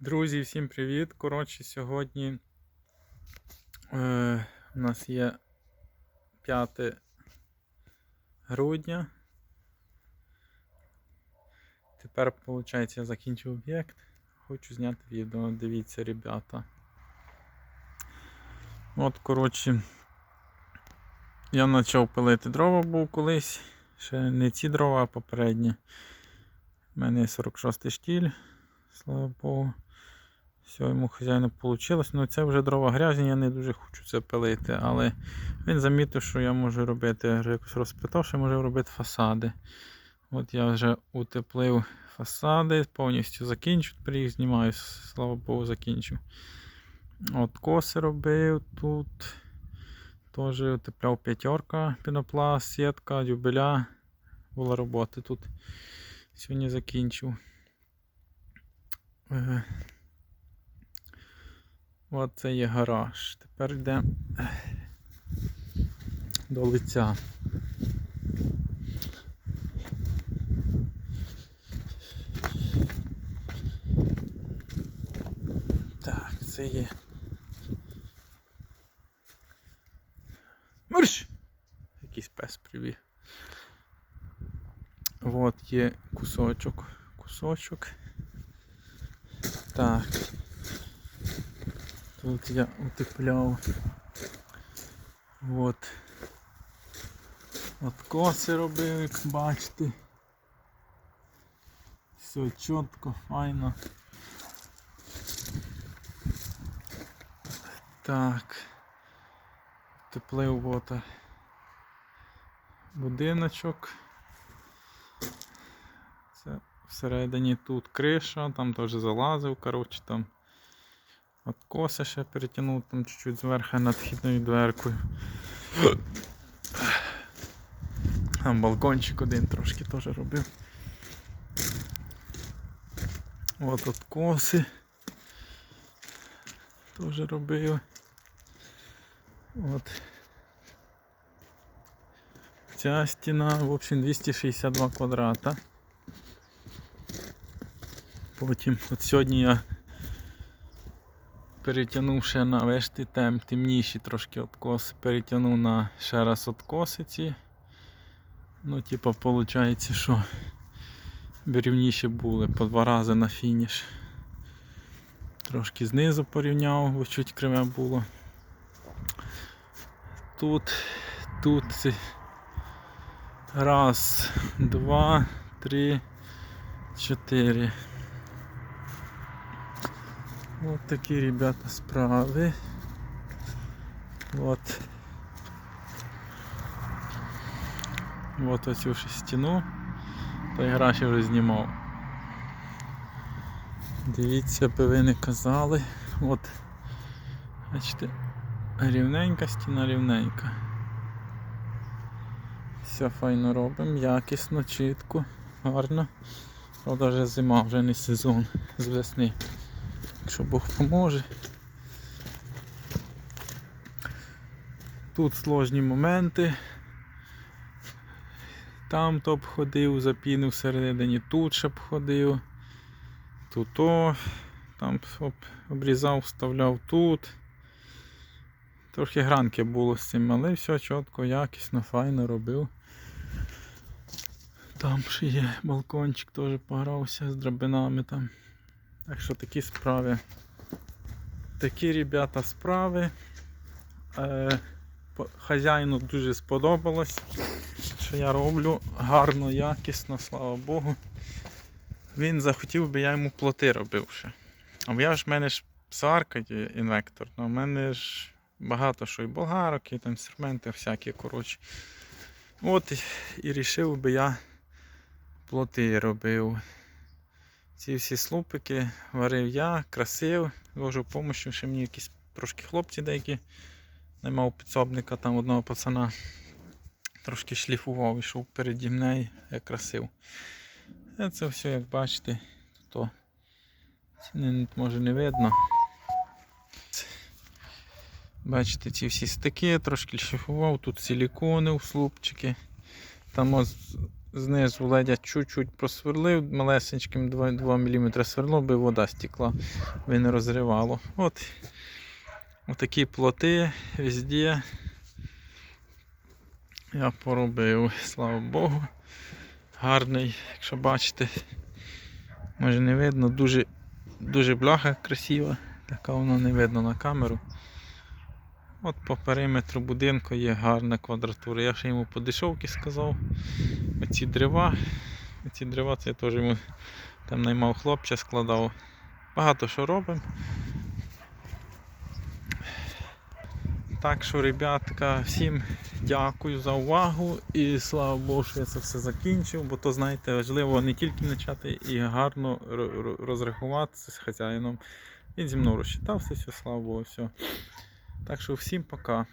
Друзі, всім привіт! Коротше, сьогодні е, у нас є 5 грудня. Тепер, виходить, я закінчив об'єкт. Хочу зняти відео. Дивіться, ребята. От, коротше, я почав пилити дрова був колись. Ще не ці дрова, а попередні. У мене 46 штіль, слава Богу. Все, йому хазяїну вийшло. Ну це вже дрова грязні, я не дуже хочу це пилити, але він замітив, що я можу робити, я якось розпитав, що я можу робити фасади. От я вже утеплив фасади, повністю закінчив, тепер їх знімаю, слава Богу, закінчив. От коси робив тут. Теж утепляв п'ятерка, пінопласт, сітка, дюбеля. Була робота тут. Сьогодні закінчив. Е, От це є гараж. Тепер йде до лиця. Так, це є. Марш! Якийсь пес прибіг. От є кусочок. Кусочок. Так. Тут я утепляв. От. От коси робив, як бачите. Все чітко, файно. Так. Теплив от будиночок. Це всередині тут криша, там теж залазив, коротше там. От коси ще перетягнув там чуть-чуть зверху над вхідною дверкою. Там балкончик один трошки теж робив. От от коси теж робив. От. Ця стіна, в общем, 262 квадрата. Потім от сьогодні я перетягнув ще на вешти тем, темніші трошки откоси, перетягнув на ще раз откоси ці. Ну, типа, виходить, що рівніші були по два рази на фініш. Трошки знизу порівняв, бо чуть криве було. Тут, тут раз, два, три, чотири. Вот такі, ребята, справи. Вот. Вот оцю ж стіну. Той граш я вже знімав. Дивіться, би ви не казали. От. Бачите, рівненька стіна рівненька. Все файно робимо, якісно, чітко, гарно. Правда вже зима, вже не сезон з весни. Якщо Бог поможе. Тут сложні моменти. Там то обходив, запінив всередині, тут ще обходив. Тут то, там об, обрізав, вставляв тут. Трохи гранки було з цим, але все чітко, якісно, файно робив. Там ще є балкончик, теж погрався з драбинами там. Так що такі справи. Такі ребята справи. Е, хазяїну дуже сподобалось, що я роблю гарно, якісно, слава Богу. Він захотів би я йому плоти робив ще. А я ж в мене ж сварка є інвектор, ну, в мене ж багато що і болгарок, і там інструменти всякі, коротше. От і рішив би я плоти робив. Ці всі слупики варив я, красив, вожу допомогу, ще мені якісь трошки хлопці деякі. Не мав підсобника там одного пацана. Трошки шліфував, йшов переді мною, я красив. Це все, як бачите, то може не видно. Бачите, ці всі стики, трошки шліфував, тут силікони, слупчики. Там ось знизу ледя чуть-чуть просверлив, малесеньким 2, 2 мм сверло, би вода стекла, би не розривало. От отакі плоти везде. Я поробив, слава Богу. Гарний, якщо бачите. Може не видно, дуже, дуже бляха красива, така вона не видно на камеру. От по периметру будинку є гарна квадратура. Я ще йому по дешевки сказав. Оці дерева. Оці дерева це я теж йому там наймав хлопця, складав. Багато що робимо. Так що, ребятка, всім дякую за увагу і слава Богу, що я це все закінчив, бо то, знаєте, важливо не тільки почати і гарно ро- ро- розрахуватися з хазяїном. Він зі мною розчитався, все, слава Богу, все. Так що всім пока.